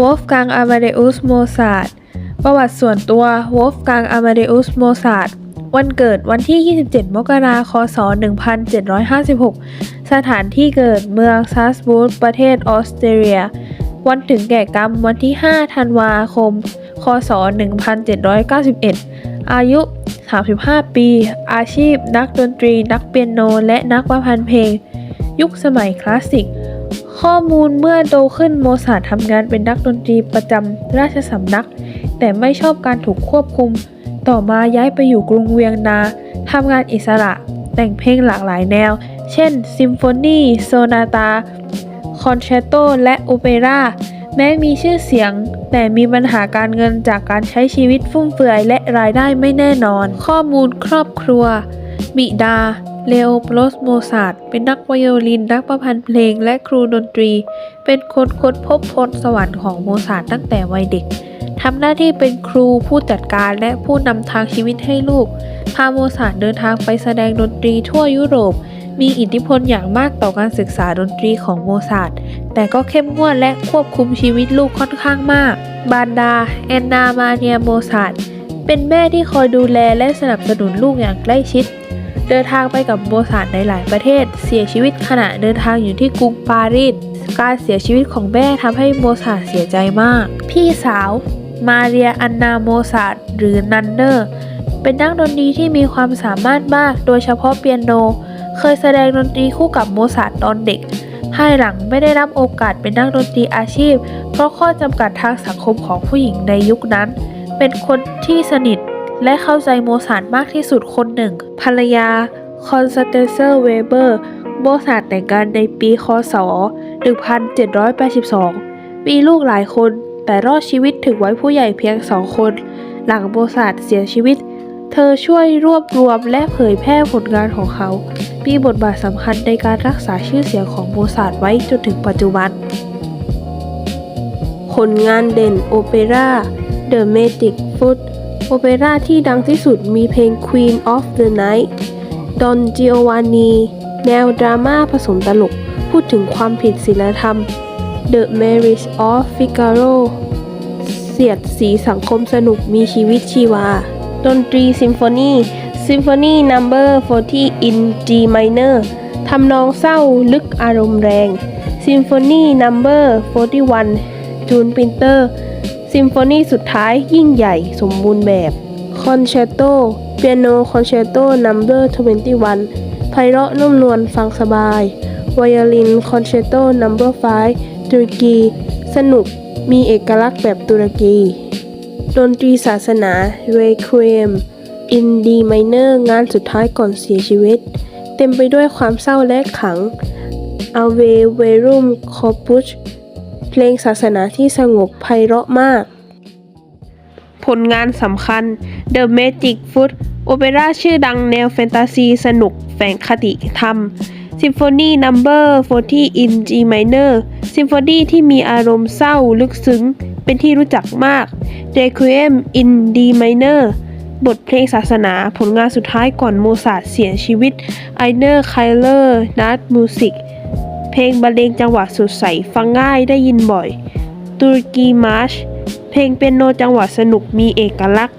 วอล์ฟกังอามาเดอุสโมซาร์ประวัติส่วนตัววอล์ฟกังอามาเดอุสโมซาร์วันเกิดวันที่ 27 มกราคมคศ1756 สถานที่เกิดเมืองซัสบูร์ประเทศออสเตรเลีย วันถึงแก่กรรมวันที่ 5 ธันวาคม คศ 1791 อายุ 35 ปี อาชีพนักดนตรี นักเปียโน และนักประพันธ์เพลง ยุคสมัยคลาสสิก ข้อมูลเมื่อโตขึ้นโมซาททำงานเป็นนักดนตรีประจำราชสำนัก แต่ไม่ชอบการถูกควบคุม ต่อมาย้ายไปอยู่กรุงเวียงนาทำงานอิสระ แต่งเพลงหลากหลายแนว เช่น ซิมโฟนีโซนาตา คอนแชตโต และโอเปร่า แม้มีชื่อเสียง แต่มีปัญหาการเงินจากการใช้ชีวิตฟุ่มเฟือยและรายได้ไม่แน่นอน ข้อมูลครอบครัว บิดา เลโอโปลสโมซาร์เป็นนักไวโอลิน นักประพันธ์เพลงและครูดนตรี เป็นคนค้นพบพรสวรรค์ของโมซาร์ตั้งแต่วัยเด็กทำหน้าที่เป็นครูผู้จัดการและผู้นำทางชีวิตให้ลูก พาโมซาร์เดินทางไปแสดงดนตรีทั่วยุโรป มีอิทธิพลอย่างมากต่อการศึกษาดนตรีของโมซาร์แต่ก็เข้มงวดและควบคุมชีวิตลูกค่อนข้างมาก บานดา แอนนามาเนียโมซาร์เป็นแม่ที่คอยดูแลและสนับสนุนลูกอย่างใกล้ชิด เดินทางไปกับโมซาร์ทในหลายประเทศ เสียชีวิตขณะเดินทางอยู่ที่กรุงปารีส การเสียชีวิตของแม่ทำให้โมซาเสียใจมาก พี่สาว มาเรียอันนาโมซาหรือนันเนอร์ เป็นนักดนตรีที่มีความสามารถมาก โดยเฉพาะเปียโน เคยแสดงดนตรีคู่กับโมซาตอนเด็ก ภายหลังไม่ได้รับโอกาสเป็นนักดนตรีอาชีพ เพราะข้อจำกัดทางสังคมของผู้หญิงในยุคนั้น เป็นคนที่สนิท และเข้าใจโมซาร์ทมากที่สุดคนหนึ่ง ภรรยาคอนสเตนเซอร์เวเบอร์โมซาร์ทแต่งงานในปีคศ 1782 มีลูกหลายคน แต่รอดชีวิตถึงไว้ผู้ใหญ่เพียงสองคน หลังโมซาร์ทเสียชีวิต เธอช่วยรวบรวมและเผยแพร่ผลงานของเขา มีบทบาทสำคัญในการรักษาชื่อเสียงของโมซาร์ทไว้จนถึงปัจจุบัน ผลงานเด่นโอเปร่า The Magic Foot โอเปร่าที่ดังที่สุดมีเพลง Queen of the Night Don Giovanni แนวดราม่าผสมตลก พูดถึงความผิดศีลธรรม The Marriage of Figaro เสียดสีสังคมสนุกมีชีวิตชีวา ดนตรีซิมโฟนี Symphony Number 40 in G minor ทำนองเศร้าลึกอารมณ์แรง Symphony Number 41 จูนปินเตอร์ ซิมโฟนีสุดท้ายยิ่งใหญ่สมบูรณ์แบบคอนแชตโตเปียโนคอนแชตโตนัมเบอร์21ไพเราะนุ่มนวลฟังสบาย ไวโอลินคอนแชตโตนัมเบอร์5ตุรกี สนุกมีเอกลักษณ์แบบตุรกี ดนตรีศาสนาเรควีมอินดีไมเนอร์งานสุดท้ายก่อนเสียชีวิต เต็มไปด้วยความเศร้าและขังอเวเวรุมคอปุช เพลงศาสนาที่สงบไพเราะมาก ผลงานสำคัญ The Magic Foot โอเปร่าชื่อดังแนวแฟนตาซีสนุกแฝงคติธรรม Symphony Number 40 in G minor ซิมโฟนีที่มีอารมณ์เศร้าลึกซึ้ง เป็นที่รู้จักมาก Requiem in D minor บทเพลงศาสนาผลงานสุดท้ายก่อนโมซาร์ทเสียชีวิต i n e r k y l e r n a t Music เพลงบรรเลงจังหวะสดใสฟังง่ายได้ยินบ่อย ตุรกีมาร์ช เพลงเป็นโนจังหวะสนุกมีเอกลักษณ์